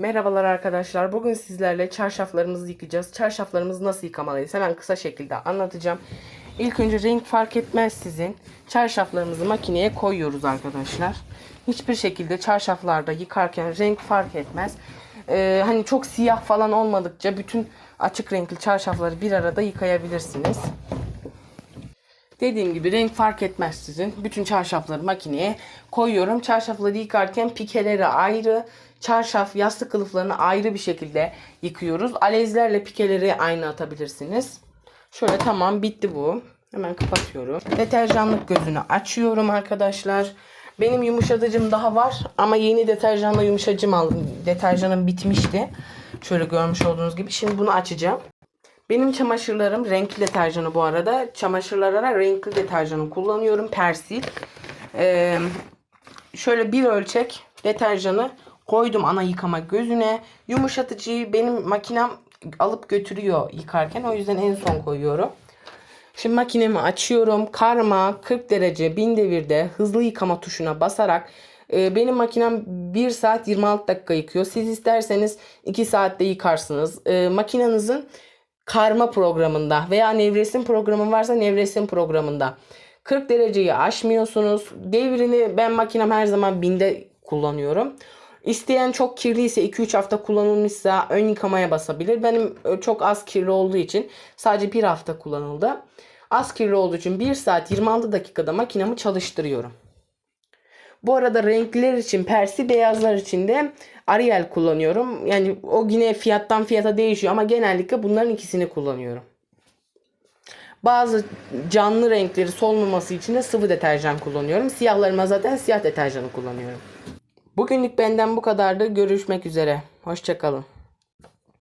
Merhabalar arkadaşlar. Bugün sizlerle çarşaflarımızı yıkayacağız. Çarşaflarımızı nasıl yıkamalıyız? Hemen kısa şekilde anlatacağım. İlk önce renk fark etmez sizin. Çarşaflarımızı makineye koyuyoruz arkadaşlar. Hiçbir şekilde çarşaflarda yıkarken renk fark etmez. Ee, hani çok siyah falan olmadıkça bütün açık renkli çarşafları bir arada yıkayabilirsiniz. Dediğim gibi renk fark etmez sizin. Bütün çarşafları makineye koyuyorum. Çarşafları yıkarken pikeleri ayrı, çarşaf yastık kılıflarını ayrı bir şekilde yıkıyoruz. Alezlerle pikeleri aynı atabilirsiniz. Şöyle tamam bitti bu. Hemen kapatıyorum. Deterjanlık gözünü açıyorum arkadaşlar. Benim yumuşatıcım daha var ama yeni deterjanla yumuşatıcım aldım. Deterjanım bitmişti. Şöyle görmüş olduğunuz gibi. Şimdi bunu açacağım. Benim çamaşırlarım renkli deterjanı bu arada. Çamaşırlara renkli deterjanı kullanıyorum. Persil. Ee, şöyle bir ölçek deterjanı koydum ana yıkama gözüne. Yumuşatıcıyı benim makinem alıp götürüyor yıkarken. O yüzden en son koyuyorum. Şimdi makinemi açıyorum. Karma 40 derece 1000 devirde hızlı yıkama tuşuna basarak e, benim makinem 1 saat 26 dakika yıkıyor. Siz isterseniz 2 saatte yıkarsınız. E, makinenizin karma programında veya nevresim programı varsa nevresim programında 40 dereceyi aşmıyorsunuz. Devrini ben makinem her zaman binde kullanıyorum. İsteyen çok kirliyse 2-3 hafta kullanılmışsa ön yıkamaya basabilir. Benim e, çok az kirli olduğu için sadece bir hafta kullanıldı. Az kirli olduğu için 1 saat 26 dakikada makinamı çalıştırıyorum. Bu arada renkler için persi beyazlar için de Ariel kullanıyorum. Yani o yine fiyattan fiyata değişiyor ama genellikle bunların ikisini kullanıyorum. Bazı canlı renkleri solmaması için de sıvı deterjan kullanıyorum. Siyahlarıma zaten siyah deterjanı kullanıyorum. Bugünlük benden bu kadardı. Görüşmek üzere. Hoşçakalın.